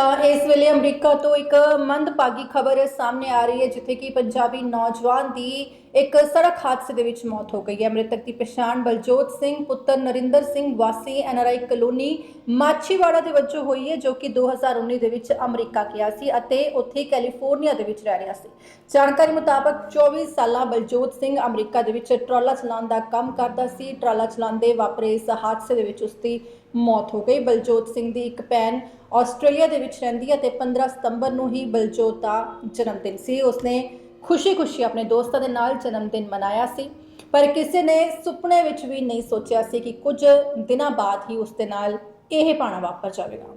ਤਾਂ ਇਸ ਵੇਲੇ ਅਮਰੀਕਾ ਤੋਂ ਇੱਕ ਮੰਦਭਾਗੀ ਖਬਰ ਸਾਹਮਣੇ ਆ ਰਹੀ ਹੈ, ਜਿੱਥੇ ਕਿ ਪੰਜਾਬੀ ਨੌਜਵਾਨ ਦੀ ਇੱਕ ਸੜਕ ਹਾਦਸੇ ਦੇ ਵਿੱਚ ਮੌਤ ਹੋ ਗਈ ਹੈ। ਮ੍ਰਿਤਕ ਦੀ ਪਛਾਣ ਬਲਜੋਤ ਸਿੰਘ, ਪੁੱਤਰ ਨਰਿੰਦਰ ਸਿੰਘ, ਵਾਸੀ ਐਨਆਰਆਈ ਕਲੋਨੀ ਮਾਛੀਵਾੜਾ ਦੇ ਵਜੋਂ ਹੋਈ ਹੈ, ਜੋ ਕਿ 2019 ਦੇ ਵਿੱਚ ਅਮਰੀਕਾ ਗਿਆ ਸੀ ਅਤੇ ਉੱਥੇ ਕੈਲੀਫੋਰਨੀਆ ਦੇ ਵਿੱਚ ਰਹਿ ਰਿਹਾ ਸੀ। ਜਾਣਕਾਰੀ ਮੁਤਾਬਕ 24 ਸਾਲਾ ਬਲਜੋਤ ਸਿੰਘ ਅਮਰੀਕਾ ਦੇ ਵਿੱਚ ਟਰਾਲਾ ਚਲਾਉਣ ਦਾ ਕੰਮ ਕਰਦਾ ਸੀ। ਟਰਾਲਾ ਚਲਾਉਂਦੇ ਵਾਪਰੇ ਇਸ ਹਾਦਸੇ ਦੇ ਵਿੱਚ ਉਸ ਦੀ ਮੌਤ ਹੋ ਗਈ। ਬਲਜੋਤ ਸਿੰਘ ਦੀ ਇੱਕ ਭੈਣ ਆਸਟ੍ਰੇਲੀਆ ਦੇ ਵਿੱਚ ਰਹਿੰਦੀ ਹੈ ਤੇ 15 ਸਤੰਬਰ ਨੂੰ ਹੀ ਬਲਜੋਤ ਦਾ ਜਨਮ ਦਿਨ ਸੀ। ਉਸਨੇ ਖੁਸ਼ੀ-ਖੁਸ਼ੀ ਆਪਣੇ ਦੋਸਤਾਂ ਦੇ ਨਾਲ ਜਨਮ ਦਿਨ ਮਨਾਇਆ ਸੀ। ਪਰ ਕਿਸੇ ਨੇ ਸੁਪਨੇ ਵਿੱਚ ਵੀ ਨਹੀਂ ਸੋਚਿਆ ਸੀ ਕਿ ਕੁਝ ਦਿਨਾਂ ਬਾਅਦ ਹੀ ਉਸ ਦੇ ਨਾਲ ਇਹ ਪਾਣਾ ਵਾਪਰ ਜਾਵੇਗਾ।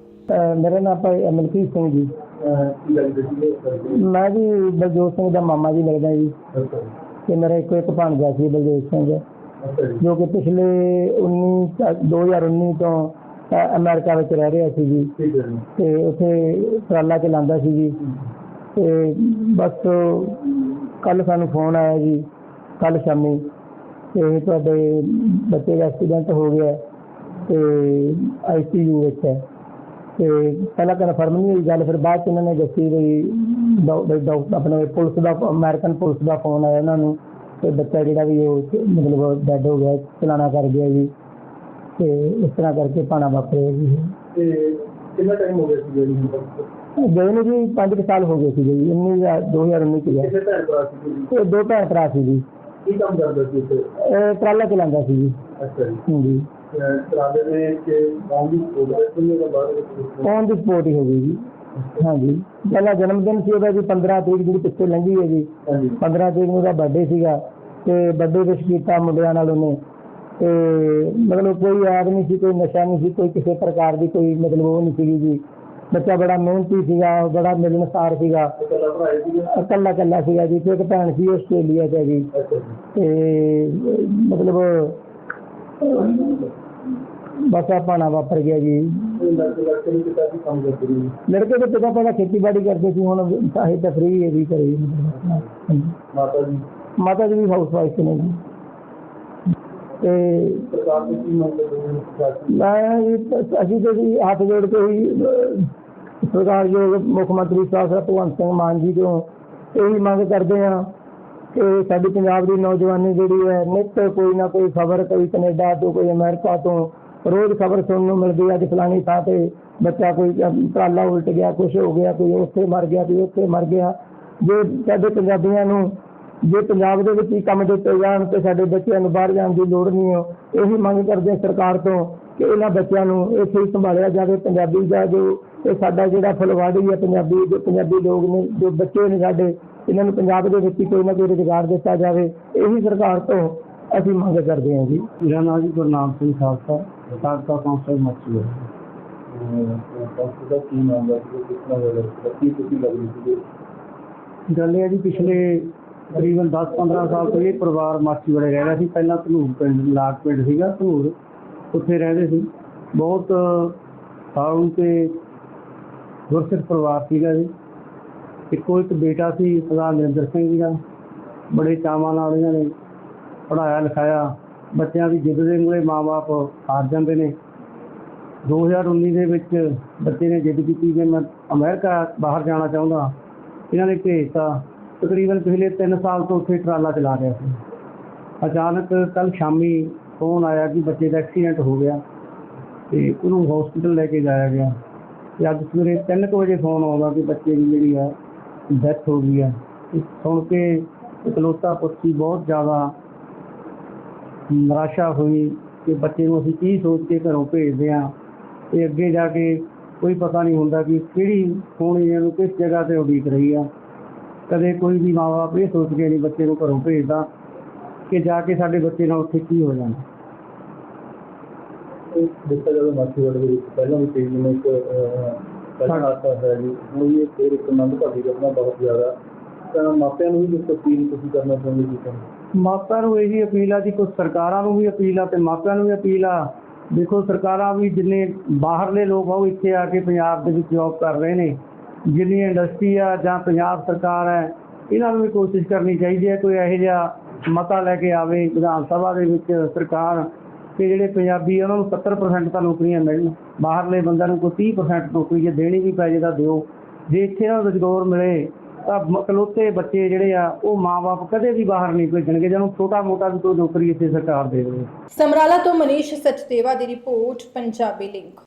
ਮੇਰਾ ਨਾਮ ਭਾਈ ਅਮਨਪ੍ਰੀਤ ਸਿੰਘ ਜੀ। ਮੈਂ ਵੀ ਬਲਜੋਤ ਸਿੰਘ ਦਾ ਮਾਮਾ ਜੀ ਲੱਗਦਾ ਜੀ। ਤੇ ਮੇਰਾ ਇੱਕੋ ਇੱਕ ਭਾਣਜਾ ਸੀ ਬਲਜੋਤ ਸਿੰਘ। ਜੋ ਕਿ ਪਿਛਲੇ 19 ਸ- 2019 ਤੋਂ ਅਮਰੀਕਾ ਵਿੱਚ ਰਹਿ ਰਿਹਾ ਸੀ ਜੀ। ਤੇ ਉੱਥੇ ਟਰਾਲਾ ਚਲਾਉਂਦਾ ਸੀ ਜੀ। ਤੇ ਬਸ ਕੱਲ ਸਾਨੂੰ ਫੋਨ ਆਇਆ ਜੀ ਕੱਲ ਸ਼ਾਮੀ। ਤੇ ਤੁਹਾਡੇ ਬੱਚੇ ਦਾ ਐਕਸੀਡੈਂਟ ਹੋ ਗਿਆ। ਤੇ ਆਈਸੀਯੂ ਵਿੱਚ ਹੈ। ਤੇ ਪਹਿਲਾਂ ਕਨਫਰਮ ਨਹੀਂ ਹੋਈ ਗੱਲ ਫਿਰ ਬਾਅਦ ਚ ਇਹਨਾਂ ਨੇ ਦੱਸੀ ਵੀ ਡਾਕ- ਵੀ ਡਾਕ- ਆਪਣੇ ਪੁਲਿਸ ਦਾ ਅਮਰੀਕਨ ਪੁਲਿਸ ਦਾ ਫੋਨ ਆਇਆ ਇਹਨਾਂ ਨੂੰ। ਤੇ ਬੱਚਾ ਜਿਹੜਾ ਵੀ ਉਹ ਮਤਲਬ ਡੈਡ ਹੋ ਗਿਆ ਚਲਾਣਾ ਕਰ ਗਿਆ ਜੀ। ਤੇ ਇਸ ਤਰ੍ਹਾਂ ਕਰਕੇ ਪਾਣਾ ਵਾਪਰਿਆ ਜੀ। ਤੇ ਕਿੰਨਾ ਟਾਈਮ ਹੋ ਗਿਆ ਸੀ ਜਿਹੜੀ ਗਏ ਨੂੰ ਜੀ 5 ਸਾਲ ਹੋ ਗਏ ਸੀ ਜੀ। 19 ਜਾਂ 2019 ਚ ਗਿਆ। ਇਹ ਦੋ ਭੈਣ ਭਰਾ ਸੀ ਜੀ। ਕੀ ਕੰਮ ਕਰਦਾ ਸੀ ਇਹ ਟਰਾਲਾ ਚਲਾਉਂਦਾ ਸੀ ਜੀ। ਅੱਛਾ ਜੀ। ਹਾਂਜੀ। ਤਰਾਦੇ ਦੇ ਕਿ ਗਾਉਂ ਦੀ ਹੋਈ ਹੈ? ਬਾਅਦ ਵਿੱਚ ਔਨ ਦੀ ਸਪੋਰਟ ਹੀ ਹੋ ਗਈ ਜੀ। ਹਾਂਜੀ। ਪਹਿਲਾ ਜਨਮ ਦਿਨ ਸੀ ਉਹਦਾ ਜੀ 15 ਤਰੀਕ ਜਿਹੜੀ ਪਿੱਛੇ ਲੰਘੀ ਹੈ ਜੀ। ਹਾਂਜੀ। 15 ਤਰੀਕ ਨੂੰ ਉਹਦਾ ਬਰਥਡੇ ਸੀਗਾ। ਤੇ ਬਰਥਡੇ ਵਿਸ਼ ਕੀਤਾ ਮੁੰਡਿਆਂ ਨਾਲ ਉਹਨੇ। ਤੇ ਮਤਲਬ ਕੋਈ ਨਹੀਂ ਸੀ ਕੋਈ ਨਸ਼ਾ ਨਹੀਂ ਸੀ ਕੋਈ ਕਿਸੇ ਪ੍ਰਕਾਰ ਦੀ ਕੋਈ ਮਤਲਬ ਉਹ ਨਹੀਂ ਸੀਗੀ ਜੀ। ਬੱਚਾ ਬੜਾ ਮਿਹਨਤੀ ਸੀਗਾ ਬੜਾ ਮਿਲਣਸਾਰ ਸੀਗਾ। ਇਕੱਲਾ ਇਕੱਲਾ ਸੀਗਾ ਜੀ ਤੇ ਇੱਕ ਭੈਣ ਸੀ ਆਸਟ੍ਰੇਲੀਆ 'ਚ ਜੀ। ਤੇ ਮਤਲਬ ਬਸ ਆ ਪਾਣਾ ਵਾਪਰ ਗਿਆ ਜੀ। ਲੜਕੇ ਦੇ ਪਿਤਾ ਪਹਿਲਾਂ ਖੇਤੀਬਾੜੀ ਕਰਦੇ ਸੀ ਹੁਣ ਸਾਹਿਤ ਤਾਂ ਫ੍ਰੀ ਹੈ ਵੀ ਕਰੇ ਹਾਂਜੀ। ਮਾਤਾ ਜੀ। ਮਾਤਾ ਜੀ ਵੀ ਹਾਊਸ ਵਾਈਫ ਨੇ ਜੀ। ਤੇ ਮੈਂ ਜੀ- ਅਸੀਂ ਤੇ ਜੀ ਹੱਥ ਜੋੜ ਕੇ ਹੀ ਸਰਕਾਰ ਜੋ ਮੁੱਖ ਮੰਤਰੀ ਸਾਹਿਬ ਭਗਵੰਤ ਸਿੰਘ ਮਾਨ ਜੀ ਤੋਂ ਇਹੀ ਮੰਗ ਕਰਦੇ ਹਾਂ ਕਿ ਸਾਡੀ ਪੰਜਾਬ ਦੀ ਨੌਜਵਾਨੀ ਜਿਹੜੀ ਹੈ, ਨਿੱਤ ਕੋਈ ਨਾ ਕੋਈ ਖਬਰ, ਕੋਈ ਕੈਨੇਡਾ ਤੋਂ, ਕੋਈ ਅਮਰੀਕਾ ਤੋਂ ਰੋਜ਼ ਖਬਰ ਸੁਣਨ ਨੂੰ ਮਿਲਦੀ ਹੈ ਕਿ ਫਲਾਣੀ ਥਾਂ ਤੇ ਬੱਚਾ ਕੋਈ ਟਰਾਲਾ ਉਲਟ ਗਿਆ ਕੁਝ ਹੋ ਗਿਆ, ਕੋਈ ਉੱਥੇ ਮਰ ਗਿਆ, ਕੋਈ ਉੱਥੇ ਮਰ ਗਿਆ। ਜੇ ਸਾਡੇ ਪੰਜਾਬੀਆਂ ਨੂੰ ਜੇ ਪੰਜਾਬ ਦੇ ਵਿੱਚ ਹੀ ਕੰਮ ਦਿੱਤੇ ਜਾਣ ਤੇ ਸਾਡੇ ਬੱਚਿਆਂ ਨੂੰ ਬਾਹਰ ਜਾਣ ਦੀ ਲੋੜ ਨਹੀਂ ਹੋ ਇਹੀ ਮੰਗ ਕਰਦੇ ਹਾਂ ਸਰਕਾਰ ਤੋਂ ਕਿ ਇਹਨਾਂ ਬੱਚਿਆਂ ਨੂੰ ਇੱਥੇ ਹੀ ਸੰਭਾਲਿਆ ਜਾਵੇ ਪੰਜਾਬੀ ਦਾ ਜੋ ਇਹ ਸਾਡਾ ਜਿਹੜਾ ਫੁਲਵਾੜੀ ਹੈ ਪੰਜਾਬੀ ਜੋ ਪੰਜਾਬੀ ਲੋਕ ਨੇ ਜੋ ਬੱਚੇ ਨੇ ਸਾਡੇ ਇਹਨਾਂ ਨੂੰ ਪੰਜਾਬ ਦੇ ਵਿੱਚ ਹੀ ਕੋਈ ਨਾ ਕੋਈ ਰੁਜ਼ਗਾਰ ਦਿੱਤਾ ਜਾਵੇ ਇਹੀ ਸਰਕਾਰ ਤੋਂ ਅਸੀਂ ਮੰਗ ਕਰਦੇ ਹਾਂ ਜੀ। ਮੇਰਾ ਨਾਮ ਜੀ ਗੁਰਨਾਮ ਸਿੰਘ ਖਾਲਸਾ ਸਾਬਕਾ ਕੌਂਸਲਰ ਮੱਛੀ ਹੈ ਦਾ ਕੀ ਨਾਮ ਹੈ? ਕਿਸ ਤਰ੍ਹਾਂ ਹੋਇਆ ਕੀ ਤੁਸੀਂ ਲੱਗਦੀ ਸੀ ਗੱਲ ਇਹ ਹੈ ਜੀ ਪਿਛਲੇ ਤਕਰੀਬਨ 10-15 ਸਾਲ ਤੋਂ ਇਹ ਪਰਿਵਾਰ ਮਾਛੀਵਾੜੇ ਰਹਿ ਰਿਹਾ ਸੀ। ਪਹਿਲਾਂ ਧਨੂਰ ਪਿੰਡ, ਲਾਗ ਪਿੰਡ ਸੀਗਾ ਧਨੂਰ। ਉੱਥੇ ਰਹਿੰਦੇ ਸੀ। ਬਹੁਤ ਸਾਊ ਤੇ ਗੁਰਸਿੱਖ ਪਰਿਵਾਰ ਸੀਗਾ ਜੀ ਇੱਕੋ ਇੱਕ ਬੇਟਾ ਸੀ, ਸਰਦਾਰ ਨਰਿੰਦਰ ਸਿੰਘ ਜੀ ਦਾ। ਬੜੇ ਚਾਵਾਂ ਨਾਲ ਇਹਨਾਂ ਨੇ ਪੜਾਇਆ ਲਿਖਾਇਆ। ਬੱਚਿਆਂ ਦੀ ਜਿੱਦ ਦੇ ਮੂਹਰੇ ਮਾਪੇ ਹਾਰ ਜਾਂਦੇ ਨੇ। 2019 ਦੇ ਵਿੱਚ ਬੱਚੇ ਨੇ ਜਿੱਦ ਕੀਤੀ ਕਿ ਮੈਂ ਅਮਰੀਕਾ ਬਾਹਰ ਜਾਣਾ ਚਾਹੁੰਦਾ। ਇਹਨਾਂ ਨੇ ਭੇਜਤਾ। ਤਕਰੀਬਨ ਪਿਛਲੇ 3 ਸਾਲ ਤੋਂ ਉੱਥੇ ਟਰਾਲਾ ਚਲਾ ਰਿਹਾ ਸੀ। ਅਚਾਨਕ ਕੱਲ ਸ਼ਾਮੀ ਫੋਨ ਆਇਆ ਕਿ ਬੱਚੇ ਦਾ ਐਕਸੀਡੈਂਟ ਹੋ ਗਿਆ ਤੇ ਉਹਨੂੰ ਹਸਪੀਟਲ ਲੈ ਕੇ ਜਾਇਆ ਗਿਆ ਤੇ ਅੱਜ ਸਵੇਰੇ 3 ਵਜੇ ਫੋਨ ਆਉਂਦਾ ਕਿ ਬੱਚੇ ਦੀ ਜਿਹੜੀ ਆ ਡੈਥ ਹੋ ਗਈ ਹੈ ਸੁਣ ਕੇ ਇਕਲੌਤਾ ਪੁੱਤੀ ਬਹੁਤ ਜ਼ਿਆਦਾ ਨਿਰਾਸ਼ਾ ਹੋਈ ਕਿ ਬੱਚੇ ਨੂੰ ਅਸੀਂ ਕੀ ਸੋਚ ਕੇ ਘਰੋਂ ਭੇਜਦੇ ਹਾਂ ਤੇ ਅੱਗੇ ਜਾ ਕੇ ਕੋਈ ਪਤਾ ਨਹੀਂ ਹੁੰਦਾ ਕਿ ਕਿਹੜੀ ਹੋਣੀ ਇਹਨੂੰ ਕਿਸ ਜਗ੍ਹਾ ਤੇ ਉਡੀਕ ਰਹੀ ਆ। ਕਦੇ ਕੋਈ ਵੀ ਮਾਂ-ਬਾਪ ਇਹ ਸੋਚ ਕੇ ਨਹੀਂ ਬੱਚੇ ਨੂੰ ਘਰੋਂ ਭੇਜਦਾ ਕਿ ਜਾ ਕੇ ਸਾਡੇ ਬੱਚੇ ਨਾਲ ਉੱਥੇ ਕੀ ਹੋ ਜਾਣਾ। ਦੇਖਿਆ ਜਾਵੇ ਮਾਛੀਵਾੜੇ ਦੇ ਵਿੱਚ ਪਹਿਲਾਂ ਵੀ ਕਈ ਜਿਵੇਂ ਇੱਕ ਪਹਿਲਾਂ ਹਾਦਸਾ ਹੋਇਆ ਜੀ ਹੁਣ ਇਹ ਫਿਰ ਇੱਕ ਮੰਦ ਭਾਗੀ ਘਟਨਾ ਬਹੁਤ ਜ਼ਿਆਦਾ। ਤਾਂ ਮਾਪਿਆਂ ਨੂੰ ਵੀ ਕੁਝ ਅਪੀਲ ਤੁਸੀਂ ਕਰਨਾ ਚਾਹੁੰਦੇ ਜੀ ਤਾਂ ਮਾਪਿਆਂ ਨੂੰ ਇਹੀ ਅਪੀਲ ਆ ਜੀ ਕੁਝ ਸਰਕਾਰਾਂ ਨੂੰ ਵੀ ਅਪੀਲ ਆ ਤੇ ਮਾਪਿਆਂ ਨੂੰ ਵੀ ਅਪੀਲ ਆ। ਦੇਖੋ ਸਰਕਾਰਾਂ ਵੀ ਜਿੰਨੇ ਬਾਹਰਲੇ ਲੋਕ ਆ ਉਹ ਇੱਥੇ ਆ ਕੇ ਪੰਜਾਬ ਦੇ ਵਿੱਚ ਜੌਬ ਕਰ ਰਹੇ ਨੇ। ਜਿੰਨੀ ਇੰਡਸਟਰੀ ਆ ਜਾਂ ਪੰਜਾਬ ਸਰਕਾਰ ਹੈ, ਇਹਨਾਂ ਨੂੰ ਵੀ ਕੋਸ਼ਿਸ਼ ਕਰਨੀ ਚਾਹੀਦੀ ਹੈ ਕੋਈ ਇਹੋ ਜਿਹਾ ਮਤਾ ਲੈ ਕੇ ਆਵੇ ਵਿਧਾਨ ਸਭਾ ਦੇ ਵਿੱਚ ਸਰਕਾਰ ਕਿ ਜਿਹੜੇ ਪੰਜਾਬੀ ਉਹਨਾਂ ਨੂੰ 70% ਤਾਂ ਨੌਕਰੀਆਂ ਮਿਲਣ, ਬਾਹਰਲੇ ਬੰਦਿਆਂ ਨੂੰ ਕੋਈ 30% ਨੌਕਰੀ ਜੇ ਦੇਣੀ ਵੀ ਪੈ ਜੇ ਤਾਂ ਦਿਓ। ਜੇ ਇੱਥੇ ਨਾ ਰੁਜ਼ਗਾਰ ਮਿਲੇ, ਤਾਂ ਇਕਲੌਤੇ ਬੱਚੇ ਜਿਹੜੇ ਆ, ਉਹ ਮਾਪੇ ਕਦੇ ਵੀ ਬਾਹਰ ਨਹੀਂ ਭੇਜਣਗੇ ਜਿਹਨੂੰ ਛੋਟਾ ਮੋਟਾ ਵੀ ਕੋਈ ਨੌਕਰੀ ਇੱਥੇ ਸਰਕਾਰ ਦੇਵੇ। ਸਮਰਾਲਾ ਤੋਂ ਮਨੀਸ਼ ਸਚਦੇਵਾ ਦੀ ਰਿਪੋਰਟ, ਪੰਜਾਬੀ ਲਿੰਕ।